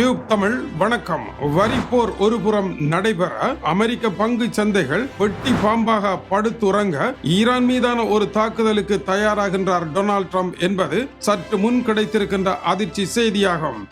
Tube Tamil வணக்கம். வரிப்போர் ஒருபுறம் நடைபெற அமெரிக்க பங்கு சந்தைகள் வெட்டி பாம்பாக படுத்துறங்க ஈரான் மீதான ஒரு தாக்குதலுக்கு தயாராகின்றார் டொனால்ட் ட்ரம்ப் என்பது சற்று முன் கிடைத்திருக்கின்ற அதிர்ச்சி செய்தியாகும்.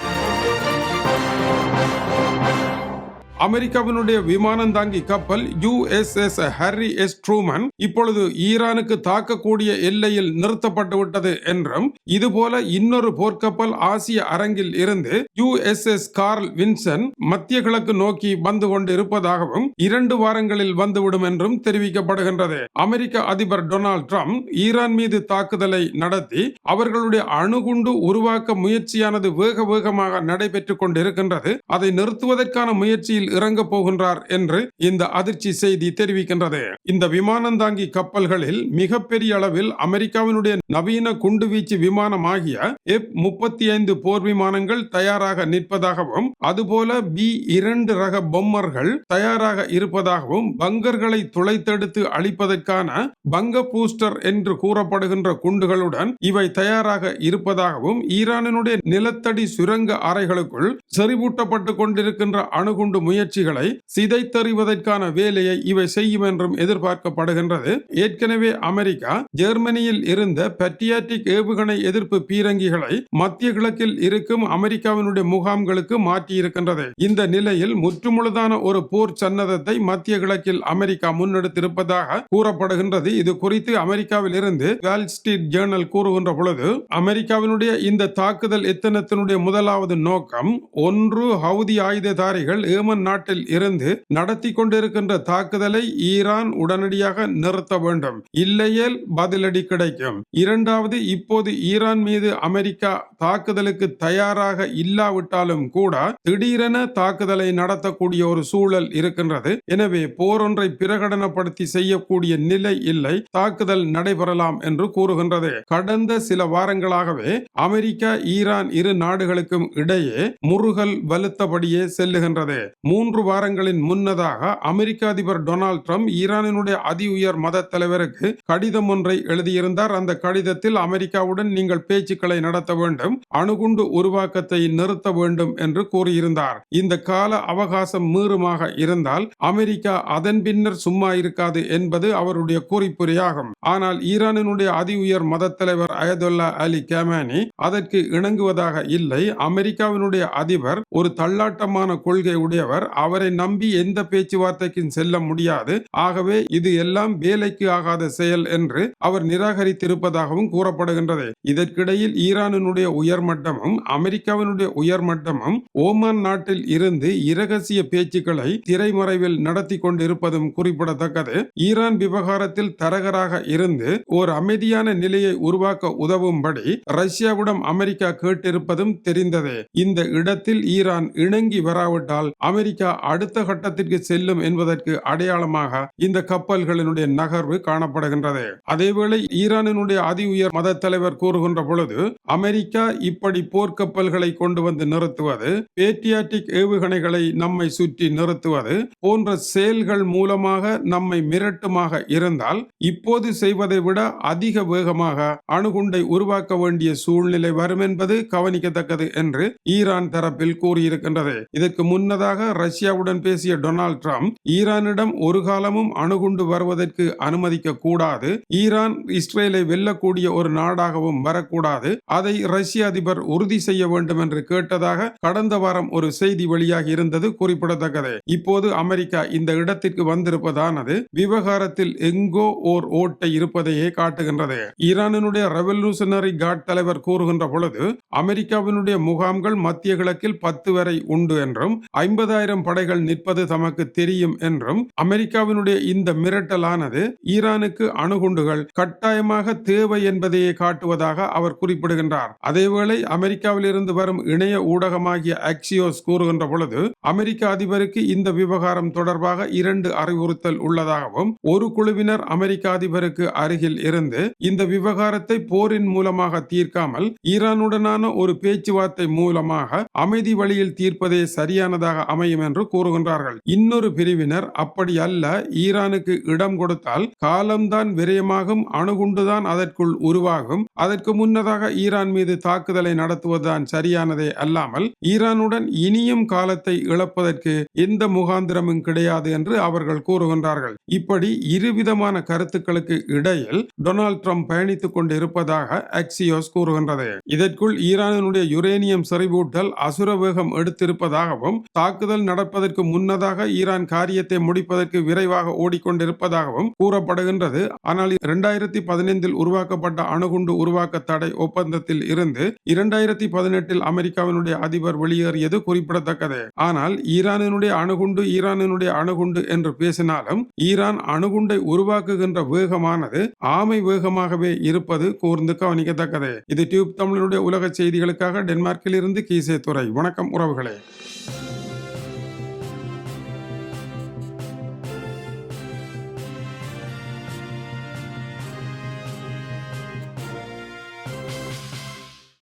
அமெரிக்காவினுடைய விமானம் தாங்கி கப்பல் யுஎஸ்எஸ் ஹாரி எஸ் ட்ரூமன் இப்பொழுது ஈரானுக்கு தாக்கக்கூடிய எல்லையில் நிறுத்தப்பட்டு விட்டது என்றும் இதுபோல இன்னொரு போர்க்கப்பல் ஆசிய அரங்கில் இருந்து யுஎஸ்எஸ் கார்ல் வின்சன் மத்திய கிழக்கு நோக்கி வந்து கொண்டிருப்பதாகவும் இரண்டு வாரங்களில் வந்துவிடும் என்றும் தெரிவிக்கப்படுகின்றது. அமெரிக்க அதிபர் டொனால்ட் ட்ரம்ப் ஈரான் மீது தாக்குதலை நடத்தி அவர்களுடைய அணுகுண்டு உருவாக்க முயற்சியானது வேக வேகமாக நடைபெற்றுக் கொண்டிருக்கின்றது. அதை நிறுத்துவதற்கான முயற்சியில் இறங்க போகின்றார் என்று இந்த அதிர்ச்சி செய்தி தெரிவிக்கின்றது. இந்த விமானந்தாங்கி கப்பல்களில் மிகப்பெரிய அளவில் அமெரிக்காவினுடைய நவீன குண்டுவீச்சு விமானமாகிய எப் முப்பத்தி ஐந்து போர் விமானங்கள் தயாராக நிற்பதாகவும் அதுபோல பி இரண்டு ரக பொம்மர்கள் தயாராக இருப்பதாகவும் பங்கர்களை துளைத்தெடுத்து அழிப்பதற்கான பங்க பூஸ்டர் என்று கூறப்படுகின்ற குண்டுகளுடன் இவை தயாராக இருப்பதாகவும் ஈரானினுடைய நிலத்தடி சுரங்க அறைகளுக்குள் செறிவூட்டப்பட்டு கொண்டிருக்கின்ற அணுகுண்டு முயற்சிகளை சிதைத்தறிவதற்கான வேலையை இவை செய்யும் என்றும் எதிர்பார்க்கப்படுகின்றது. ஏற்கனவே அமெரிக்கா ஜெர்மனியில் இருந்த பெட்டியாட்டிக் ஏவுகணை எதிர்ப்பு பீரங்கிகளை மத்திய கிழக்கில் இருக்கும் அமெரிக்காவினுடைய முகாம்களுக்கு மாற்றியிருக்கின்றது. இந்த நிலையில் முற்றுமுழுதான ஒரு போர் சன்னதத்தை மத்திய கிழக்கில் அமெரிக்கா முன்னெடுத்திருப்பதாக கூறப்படுகின்றது. இது குறித்து அமெரிக்காவில் இருந்து வால் ஸ்ட்ரீட் ஜேர்னல் கூறுகின்ற பொழுது அமெரிக்காவினுடைய இந்த தாக்குதல் எத்தனத்தினுடைய முதலாவது நோக்கம் ஒன்று ஹவுதி ஆயுததாரிகள் ஏமன் நாட்டில் இருந்து நடத்தி கொண்டிருக்கின்ற தாக்குதலை ஈரான் உடனடியாக நிறுத்த வேண்டும். இல்லையேல் பதிலடி கிடைக்கும். இரண்டாவது இப்போது ஈரான் மீது அமெரிக்கா தாக்குதலுக்கு தயாராக இல்லாவிட்டாலும் கூட திடீரென தாக்குதலை நடத்தக்கூடிய ஒரு சூழல் இருக்கின்றது. எனவே போரொன்றை பிரகடனப்படுத்தி செய்யக்கூடிய நிலை இல்லை. தாக்குதல் நடைபெறலாம் என்று கூறுகின்றது. கடந்த சில வாரங்களாகவே அமெரிக்கா ஈரான் இரு நாடுகளுக்கும் இடையே முருகல் வலுத்தபடியே செல்லுகின்றது. மூன்று வாரங்களின் முன்னதாக அமெரிக்க அதிபர் டொனால்ட் ட்ரம்ப் ஈரானினுடைய அதி உயர் மத தலைவருக்கு கடிதம் ஒன்றை எழுதியிருந்தார். அந்த கடிதத்தில் அமெரிக்காவுடன் நீங்கள் பேச்சுக்களை நடத்த வேண்டும் அணுகுண்டு உருவாக்கத்தை நிறுத்த வேண்டும் என்று கூறியிருந்தார். இந்த கால அவகாசம் மீறுமாக இருந்தால் அமெரிக்கா அதன் பின்னர் சும்மா இருக்காது என்பது அவருடைய குறிப்புரையாகும். ஆனால் ஈரானினுடைய அதி உயர் மத தலைவர் அயதுல்லா அலி கேமானி அதற்கு இணங்குவதாக இல்லை. அமெரிக்காவினுடைய அதிபர் ஒரு தள்ளாட்டமான கொள்கை உடையவர் அவரை நம்பி எந்த பேச்சுவார்த்தைக்கும் செல்ல முடியாது. ஆகவே இது எல்லாம் வேலைக்கு ஆகாத செயல் என்று அவர் நிராகரித்திருப்பதாகவும் கூறப்படுகின்றது. இதற்கிடையில் ஈரானினுடைய உயர்மட்டமும் அமெரிக்காவினுடைய உயர்மட்டமும் ஓமான் நாட்டில் இருந்து இரகசிய பேச்சுக்களை திரைமறைவில் நடத்தி கொண்டிருப்பதும் குறிப்பிடத்தக்கது. ஈரான் விவகாரத்தில் தரகராக இருந்து ஒரு அமைதியான நிலையை உருவாக்க உதவும்படி ரஷ்யாவிடம் அமெரிக்கா கேட்டிருப்பதும் தெரிந்ததே. இந்த இடத்தில் ஈரான் இணங்கி வராவிட்டால் அமெரிக்க அமெரிக்கா அடுத்த கட்டத்திற்கு செல்லும் என்பதற்கு அடையாளமாக இந்த கப்பல்களினுடைய நகர்வு காணப்படுகின்றது. அதேவேளை ஈரானினுடைய அதி உயர் மத தலைவர் கூறுகின்ற பொழுது அமெரிக்கா இப்படி போர்க்கப்பல்களை கொண்டு வந்து நிறுத்துவது பேட்டியாட்டிக் ஏவுகணைகளை நம்மை சுற்றி நிறுத்துவது போன்ற செயல்கள் மூலமாக நம்மை மிரட்டுமாக இருந்தால் இப்போது செய்வதை விட அதிக வேகமாக அணுகுண்டை உருவாக்க வேண்டிய சூழ்நிலை வரும் என்பது கவனிக்கத்தக்கது என்று ஈரான் தரப்பில் கூறியிருக்கின்றது. இதற்கு முன்னதாக ரஷ்யாவுடன் பேசிய டொனால்ட் ட்ரம்ப் ஈரானிடம் ஒரு காலமும் அணுகுண்டு வருவதற்கு அனுமதிக்க கூடாது ஈரான் இஸ்ரேலை வெல்லக்கூடிய ஒரு நாடாகவும் வரக்கூடாது. அதை ரஷ்ய அதிபர் உறுதி செய்ய வேண்டும் என்று கேட்டதாக கடந்த வாரம் ஒரு செய்தி வெளியாகி இருந்தது குறிப்பிடத்தக்கது. இப்போது அமெரிக்கா இந்த இடத்திற்கு வந்திருப்பதானது விவகாரத்தில் எங்கோ ஓர் ஓட்டை இருப்பதையே காட்டுகின்றது. ஈரானினுடைய ரெவல்யூஷனரி காட் தலைவர் கூறுகின்ற பொழுது அமெரிக்காவினுடைய முகாம்கள் மத்திய கிழக்கில் பத்து வரை உண்டு என்றும் ஐம்பதாயிரம் படைகள் நிற்பது தமக்கு தெரியும் என்றும் அமெரிக்காவினுடைய இந்த மிரட்டலானது ஈரானுக்கு அணுகுண்டுகள் கட்டாயமாக தேவை என்பதையே காட்டுவதாக அவர் குறிப்பிடுகின்றார். அதேவேளை அமெரிக்காவில் இருந்து வரும் இணைய ஊடகமாகிய அக்சியோஸ் கூறுகின்ற பொழுது அமெரிக்க அதிபருக்கு இந்த விவகாரம் தொடர்பாக இரண்டு அறிவுறுத்தல் உள்ளதாகவும் ஒரு குழுவினர் அமெரிக்க அதிபருக்கு அருகில் இருந்து இந்த விவகாரத்தை போரின் மூலமாக தீர்க்காமல் ஈரானுடனான ஒரு பேச்சுவார்த்தை மூலமாக அமைதி வழியில் தீர்ப்பதே சரியானதாக அமையும் முடியும் என்று கூறுகின்றார்கள். இன்னொரு பிரிவினர் அப்படி அல்ல ஈரானுக்கு இடம் கொடுத்தால் காலம்தான் விரயமாகும் அணுகுண்டுதான் அதற்குள் உருவாகும். அதற்கு முன்னதாக ஈரான் மீது தாக்குதலை நடத்துவதுதான் சரியானதே அல்லாமல் ஈரானுடன் இனியும் காலத்தை இழப்பதற்கு எந்த முகாந்திரமும் கிடையாது என்று அவர்கள் கூறுகின்றார்கள். இப்படி இருவிதமான கருத்துக்களுக்கு இடையில் டொனால்ட் ட்ரம்ப் பயணித்துக் கொண்டு இருப்பதாக அக்சியோஸ் கூறுகின்றது. இதற்குள் ஈரானினுடைய யுரேனியம் செறிவூட்டல் அசுர வேகம் எடுத்திருப்பதாகவும் தாக்குதல் நடப்பதற்கு முன்னதாக ஈரான் காரியத்தை முடிப்பதற்கு விரைவாக ஓடிக்கொண்டிருப்பதாகவும் கூறப்படுகின்றது. ஆனால் இரண்டாயிரத்தி பதினைந்தில் உருவாக்கப்பட்ட அணுகுண்டு உருவாக்க தடை ஒப்பந்தத்தில் இருந்து இரண்டாயிரத்தி பதினெட்டில் அமெரிக்காவினுடைய அதிபர் வெளியேறியது குறிப்பிடத்தக்கது. ஆனால் ஈரானினுடைய அணுகுண்டு ஈரானினுடைய அணுகுண்டு என்று பேசினாலும் ஈரான் அணுகுண்டை உருவாக்குகின்ற வேகமானது ஆமை வேகமாகவே இருப்பது கூர்ந்து கவனிக்கத்தக்கது. இது டியூப் தமிழனுடைய உலக செய்திகளுக்காக டென்மார்க்கில் இருந்து கீசே துறை வணக்கம் உறவுகளே.